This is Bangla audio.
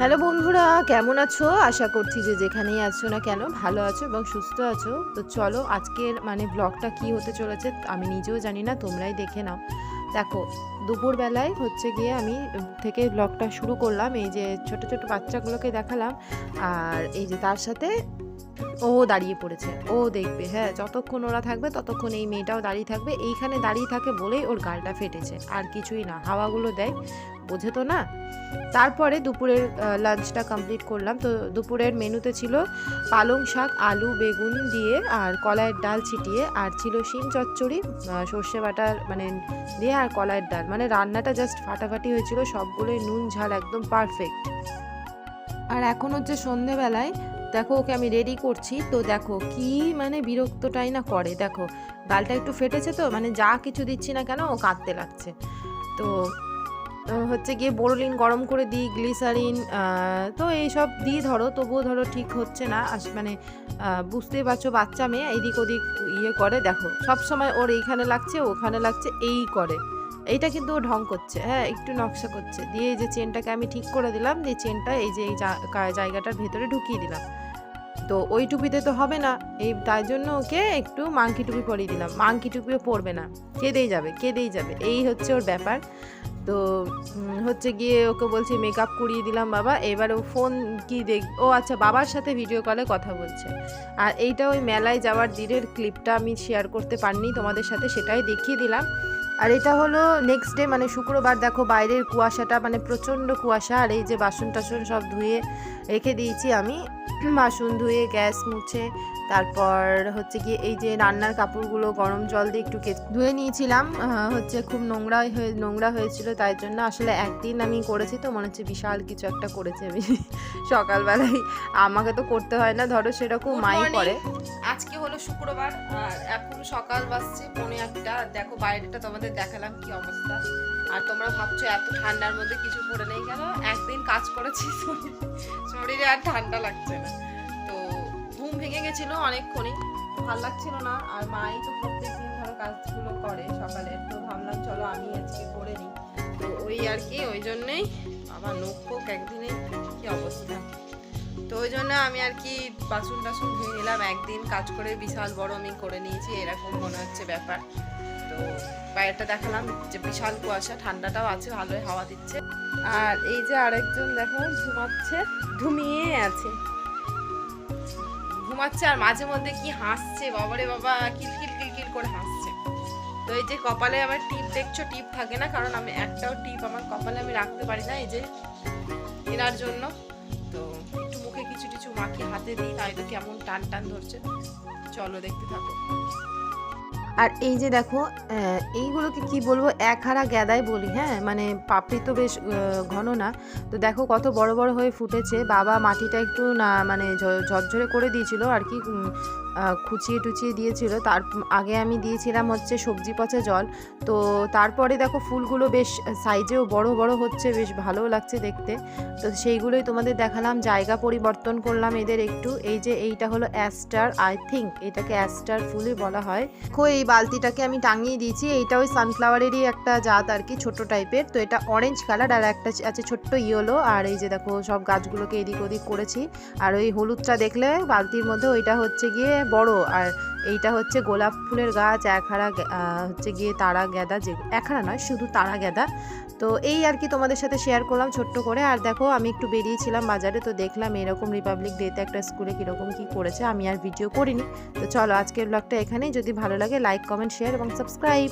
হ্যালো বন্ধুরা, কেমন আছো? আশা করছি যে যেখানেই আছো না কেন, ভালো আছো এবং সুস্থ আছো। তো চলো আজকের মানে ব্লগটা কি হতে চলেছে আমি নিজেও জানি না, তোমরাই দেখে নাও। দেখো, দুপুরবেলায় হচ্ছে গিয়ে আমি থেকে ব্লগটা শুরু করলাম, এই যে ছোট ছোট বাচ্চাগুলোকে দেখালাম, আর এই যে তার সাথে ও দাঁড়িয়ে পড়েছে। ও দেখবে হ্যাঁ যতক্ষণ ওরা থাকবে ততক্ষণ এই মেয়েটাও দাঁড়িয়ে থাকবে। এইখানে দাঁড়িয়ে থাকে বলেই ওর গালটা ফেটেছে। আর কিছুই না, হাওয়াগুলো দেয়, বোঝে তো না? তারপরে দুপুরের লাঞ্চটা কমপ্লিট করলাম। তো দুপুরের মেনুতে ছিল পালং শাক, আলু, বেগুন দিয়ে আর কলাইয়ের ডাল ছিটিয়ে। আর ছিল শিম চচ্চড়ি সর্ষে বাটার মানে দিয়ে আর কলাইয়ের ডাল। মানে রান্নাটা জাস্ট ফাটাফাটি হয়েছিল, সবগুলোই নুন, ঝাল একদম পারফেক্ট আর এখন হচ্ছে সন্ধেবেলায় দেখো ওকে আমি রেডি করছি। তো দেখো কি মানে বিরক্তটাই না করে। দেখো, গালটা একটু ফেটেছে তো মানে যা কিছু দিচ্ছি না কেন ও কাঁদতে লাগছে। তো হচ্ছে গিয়ে বোরোলিন গরম করে দিই, গ্লিসারিন তো এইসব দিই ধরো, তবুও ধরো ঠিক হচ্ছে না। আস- মানে বুঝতেই পারছ বাচ্চা মেয়ে এদিক ওদিক ইয়ে করে। দেখো, সব সময় ওর এইখানে লাগছে, ওখানে লাগছে, এই করে। এইটা কিন্তু ও ঢং করছে হ্যাঁ একটু নকশা করছে। দিয়ে এই যে চেনটাকে আমি ঠিক করে দিলাম, দিয়ে চেনটা এই যে এই জায়গাটার ভেতরে ঢুকিয়ে দিলাম। তো ওই টুপিতে তো হবে না। এই তাই জন্য ওকে একটু মাংকি টুপি পরিয়ে দিলাম। মাংকি টুপিও পরবে না। কেঁদেই যাবে কেঁদেই যাবে। এই হচ্ছে ওর ব্যাপার। তো হচ্ছে গিয়ে ওকে বলছি মেকআপ করিয়ে দিলাম বাবা। এবার ও ফোন কি দেখ, ও আচ্ছা বাবার সাথে ভিডিও কলে কথা বলছে। আর এইটা ওই মেলায় যাওয়ার দিনের ক্লিপটা আমি শেয়ার করতে পারিনি তোমাদের সাথে, সেটাই দেখিয়ে দিলাম। আর এটা হলো নেক্সট ডে মানে শুক্রবার, দেখো বাইরের কুয়াশাটা মানে প্রচণ্ড কুয়াশা, আর এই যে বাসন টাসন সব ধুয়ে রেখে দিয়েছি আমি। বাসন ধুয়ে গ্যাস মুছে তারপর হচ্ছে গিয়ে এই যে রান্নার কাপড়গুলো গরম জল দিয়ে একটু কে- ধুয়ে নিয়েছিলাম। হচ্ছে খুব নোংরা হয়ে নোংরা হয়েছিল তাই জন্য আসলে একদিন আমি করেছি তো মনে হচ্ছে বিশাল কিছু একটা করেছি আমি। সকালবেলায় আমাকে তো করতে হয় না ধরো সেরকম মাই. করে। আজকে হলো শুক্রবার আর এখন সকাল বাজছে পৌনে একটা দেখো বাইরেটা তোমাদের দেখালাম কি অবস্থা। আর তোমরা ভাবছ এত ঠান্ডার মধ্যে কিছু পরে নেই কেন? একদিন কাজ করেছি, শরীরে- আর ঠান্ডা লাগছে না। তো ঘুম ভেঙে গেছিল অনেকক্ষণই, ভালো লাগছিল না। আর মাই তো প্রত্যেকদিন ধরো কাজগুলো করে সকালে, তো ভাবলাম চলো আমি আজকে করে নিই। তো ওই আর কি, ওই জন্যেই আমার নোখ একদিনে কি অবস্থা? তো ওই জন্য আমি আর কি বাসন টাসন ধুয়ে নিলাম। একদিন কাজ করে বিশাল বড় আমি করে নিয়েছি, এরকম মনে হচ্ছে ব্যাপার। তো বাইরেটা দেখালাম যে বিশাল কুয়াশা, ঠান্ডাটাও আছে, ভালোই হাওয়া দিচ্ছে। আর এই যে আরেকজন দেখো, ঘুমাচ্ছে, ঘুমিয়ে আছে। ঘুমাচ্ছে আর মাঝে মধ্যে কি হাসছে, বাবারে বাবা, কিলকিল কিলকিল করে হাসছে। তো এই যে কপালে আমার টিপ, দেখছ টিপ থাকে না? কারণ আমি একটাও টিপ আমার কপালে আমি রাখতে পারি না এই যে এনার জন্য। তো কিছু কিছু মাখিয়ে হাতে দিই, তাই তো কেমন টান টান ধরছে। চলো দেখতে থাকো। আর এই যে দেখো এইগুলোকে কি বলব, একহারা গ্যাদাই বলি হ্যাঁ? মানে পাপড়ি তো বেশ ঘন না। তো দেখো কত বড় বড় হয়ে ফুটেছে। বাবা মাটিটা একটু না মানে ঝরঝরে করে দিয়েছিল আর কি খুচিয়ে টুচিয়ে দিয়েছিল। তার আগে আমি দিয়েছিলাম হচ্ছে সবজি পচা জল। তো তারপরে দেখো ফুলগুলো বেশ সাইজেও বড় বড় হচ্ছে, বেশ ভালোও লাগছে দেখতে। তো সেইগুলোই তোমাদের দেখালাম। জায়গা পরিবর্তন করলাম এদের একটু। এই যে এইটা হলো অ্যাস্টার আই থিঙ্ক এটাকে অ্যাস্টার ফুলই বলা হয়। দেখো, এই বালতিটাকে আমি টাঙিয়ে দিয়েছি। এইটা ওই সানফ্লাওয়ারেরই একটা জাত আর কি, ছোট টাইপের তো এটা অরেঞ্জ কালার আর একটা আছে ছোট্ট ইয়েলো আর এই যে দেখো সব গাছগুলোকে এদিক ওদিক করেছি। আর ওই হলুদটা দেখলে বালতির মধ্যে ওইটা হচ্ছে গিয়ে বড়। আর এইটা হচ্ছে গোলাপ ফুলের গাছ, একহারা হচ্ছে গিয়ে তারা গেঁদা যে, একহারা নয়, শুধু তারা গেঁদা তো এই আর কি তোমাদের সাথে শেয়ার করলাম ছোট্ট করে। আর দেখো, আমি একটু বেরিয়েছিলাম বাজারে, তো দেখলাম এরকম রিপাবলিক ডেতে একটা স্কুলে কীরকম কী করেছে, আমি আর ভিডিও করিনি। তো চলো আজকের ব্লগটা এখানেই। যদি ভালো লাগে লাইক কমেন্ট শেয়ার এবং সাবস্ক্রাইব